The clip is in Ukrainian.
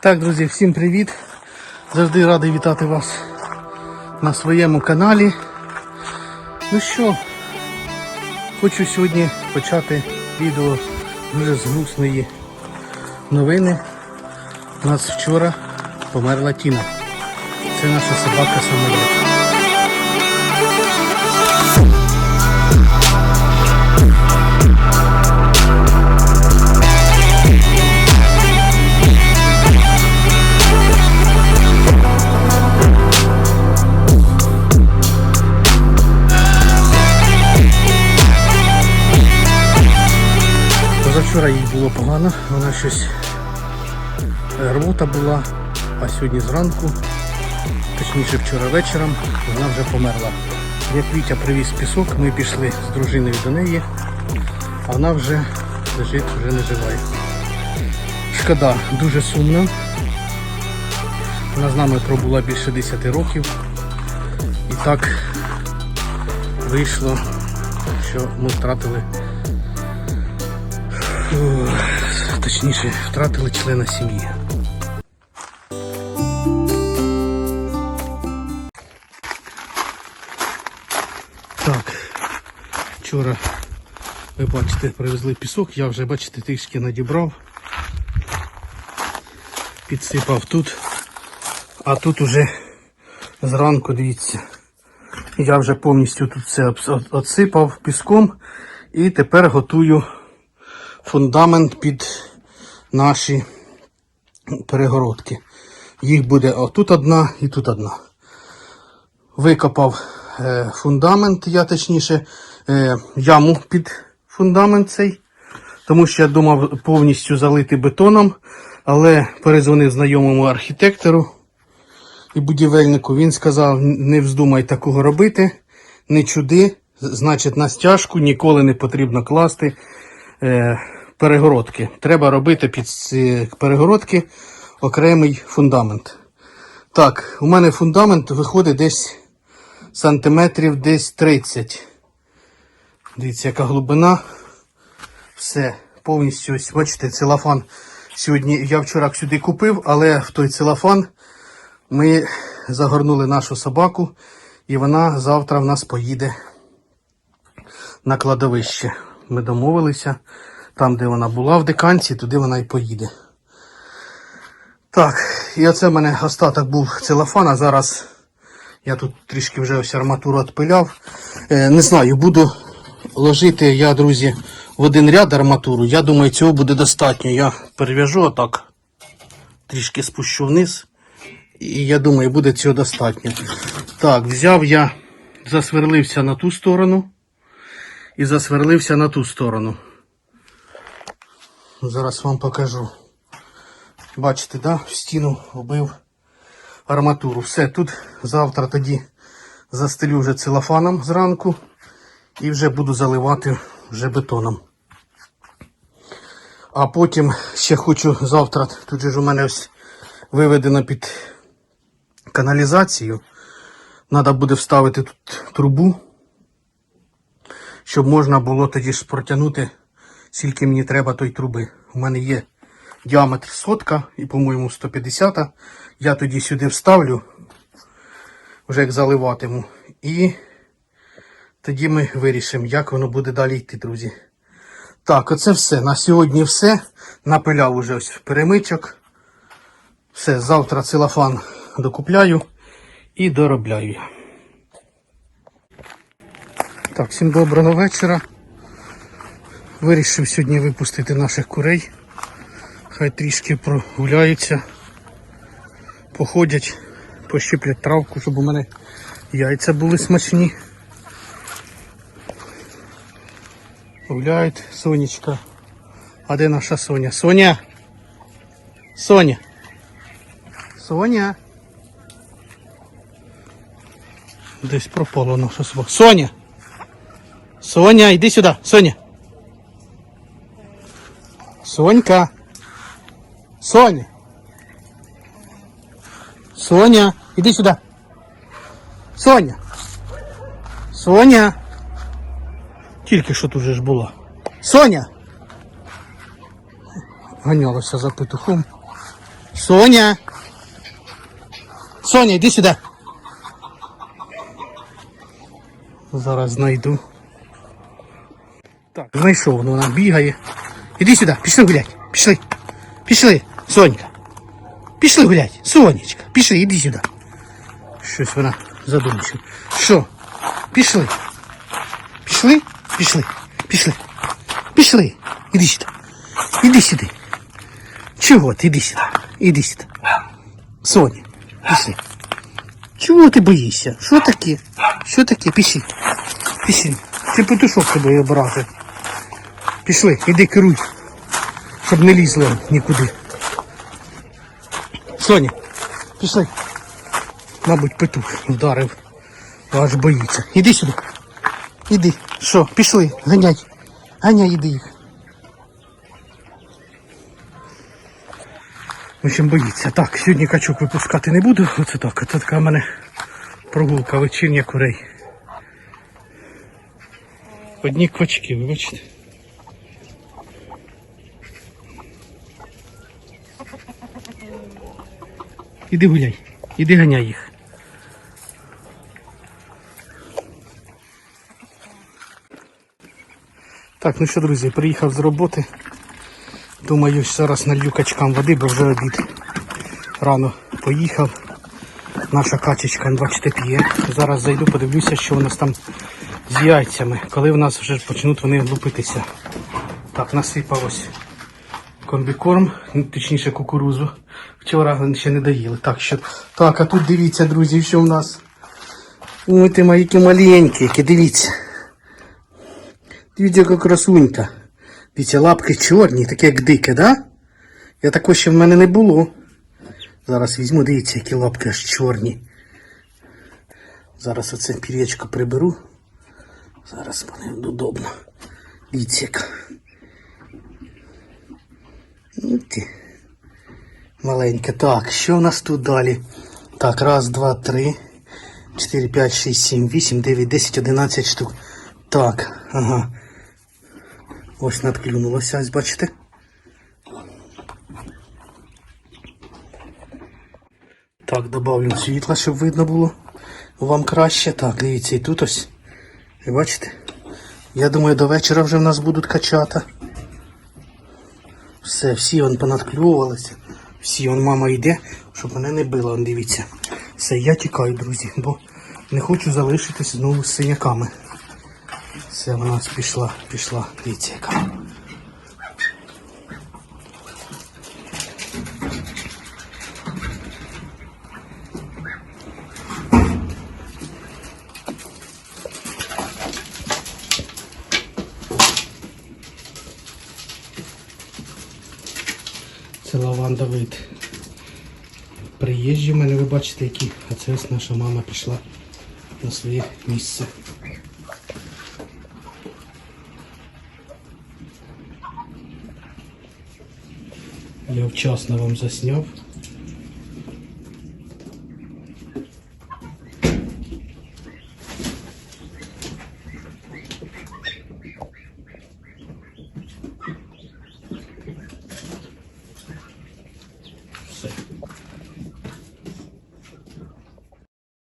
Так, друзі, всім привіт! Завжди радий вітати вас на своєму каналі. Ну що, хочу сьогодні почати відео дуже з грустної новини. У нас вчора померла Тіна. Це наша собака самоліт. Позавчора їй було погано, вона щось е, рвота була, а сьогодні зранку, точніше вчора вечором, вона вже померла. Як Вітя привіз пісок, ми пішли з дружиною до неї, а вона вже лежить, вже не живає. Шкода, дуже сумно. Вона з нами пробула більше 10 років. І так вийшло, що ми втратили Точніше, втратили члена сім'ї. Так, вчора, ви бачите, привезли пісок, я вже, бачите, трішки надібрав, підсипав тут, а тут уже зранку, дивіться, я вже повністю тут все обс- отсипав піском і тепер готую фундамент під наші перегородки. Їх буде отут одна і тут одна. Викопав е, фундамент, я точніше, е, яму під фундамент цей, тому що я думав повністю залити бетоном, але перезвонив знайомому архітектору і будівельнику. Він сказав, не вздумай такого робити, не чуди, значить на стяжку ніколи не потрібно класти е, перегородки. Треба робити під ці перегородки окремий фундамент. Так, у мене фундамент виходить десь сантиметрів десь 30. Дивіться, яка глибина. Все, повністю ось, бачите, целофан. Сьогодні я вчора сюди купив, але в той целофан ми загорнули нашу собаку, і вона завтра в нас поїде на кладовище. Ми домовилися. Там, де вона була в деканці, туди вона і поїде. Так, і оце в мене остаток був целофан, а зараз я тут трішки вже ось арматуру відпиляв. Е, не знаю, буду ложити я, друзі, в один ряд арматуру. Я думаю, цього буде достатньо. Я перев'яжу отак, трішки спущу вниз. І я думаю, буде цього достатньо. Так, взяв я, засверлився на ту сторону і засверлився на ту сторону. Зараз вам покажу. Бачите, да? в стіну вбив арматуру. Все, тут завтра тоді застелю вже целофаном зранку і вже буду заливати вже бетоном. А потім ще хочу завтра, тут же ж у мене ось виведено під каналізацію. Треба буде вставити тут трубу, щоб можна було тоді ж протягнути, скільки мені треба той труби. У мене є діаметр сотка і, по-моєму, 150. Я тоді сюди вставлю, вже як заливатиму. І тоді ми вирішимо, як воно буде далі йти, друзі. Так, оце все. На сьогодні все. Напиляв уже ось перемичок. Все, завтра целофан докупляю і доробляю. Так, всім доброго вечора. Вирішив сьогодні випустити наших курей. Хай трішки прогуляються, походять, пощиплять травку, щоб у мене яйця були смачні. Гуляють, сонечка. А де наша Соня? Соня! Соня! Соня! Десь пропала наша собака. Соня! Соня, йди сюди, Соня! Сонька! Соня! Соня, іди сюди! Соня! Соня! Тільки що тут же ж була. Соня! Ганялася за петухом. Соня. Соня, йди сюди. Зараз знайду. Так, знайшов, ну вона бігає. Іди сюди, пішли гулять. Пішли. Пішли, Сонька. Пішли гулять. Сонечка, пішли, іди сюди. Щось вона задумчива. Що? Пішли. Пішли? Пішли. Пішли. Пішли. Іди сюди. Іди сюди. Чого ти? Іди сюди. Іди сюди. Соня, пішли. Чого ти боїшся? Що таке? Що таке? Пішли. Пішли. Ти петушок тебе образив. Пішли, іди керуй. Щоб не лізли нікуди. Соня, пішли. Мабуть, петух вдарив. Аж боїться. Іди сюди. Іди. Що, пішли, ганяй. Ганяй, іди їх. В общем, боїться. Так, сьогодні качок випускати не буду. Оце так. Це така в мене прогулка вечірня курей. Одні квачки, ви бачите. Іди гуляй, іди ганяй їх. Так, ну що, друзі, приїхав з роботи. Думаю, зараз налью качкам води, бо вже обід. Рано поїхав. Наша качечка, бачите, п'є. Зараз зайду, подивлюся, що у нас там з яйцями. Коли в нас вже почнуть вони лупитися. Так, насипав ось комбікорм, ну, точніше кукурузу. Вчора ще не доїли. Так, що... так, а тут дивіться, друзі, що в нас. Ой, ти мої маленькі, які, дивіться. Дивіться, яка красунька. Дивіться, лапки чорні, такі як дике, да? Я такого ще в мене не було. Зараз візьму, дивіться, які лапки аж чорні. Зараз оце пір'ячко приберу. Зараз буде удобно. Дивіться, яка. Ну ти. Маленька. Так, що в нас тут далі? Так, раз, два, три, чотири, п'ять, шість, сім, вісім, дев'ять, десять, одинадцять штук. Так, ага. Ось надклюнулося, ось бачите? Так, добавлю світла, щоб видно було вам краще. Так, дивіться, і тут ось. Ви бачите? Я думаю, до вечора вже в нас будуть качата. Все, всі вон понадклювалися. Всі, вон мама йде, щоб мене не била, он дивіться. Все, я тікаю, друзі, бо не хочу залишитись знову з синяками. Все, вона пішла, пішла. Дивіться, яка. Це вид. Приїжджі в мене, ви бачите, які. А це ось наша мама пішла на своє місце. Я вчасно вам засняв.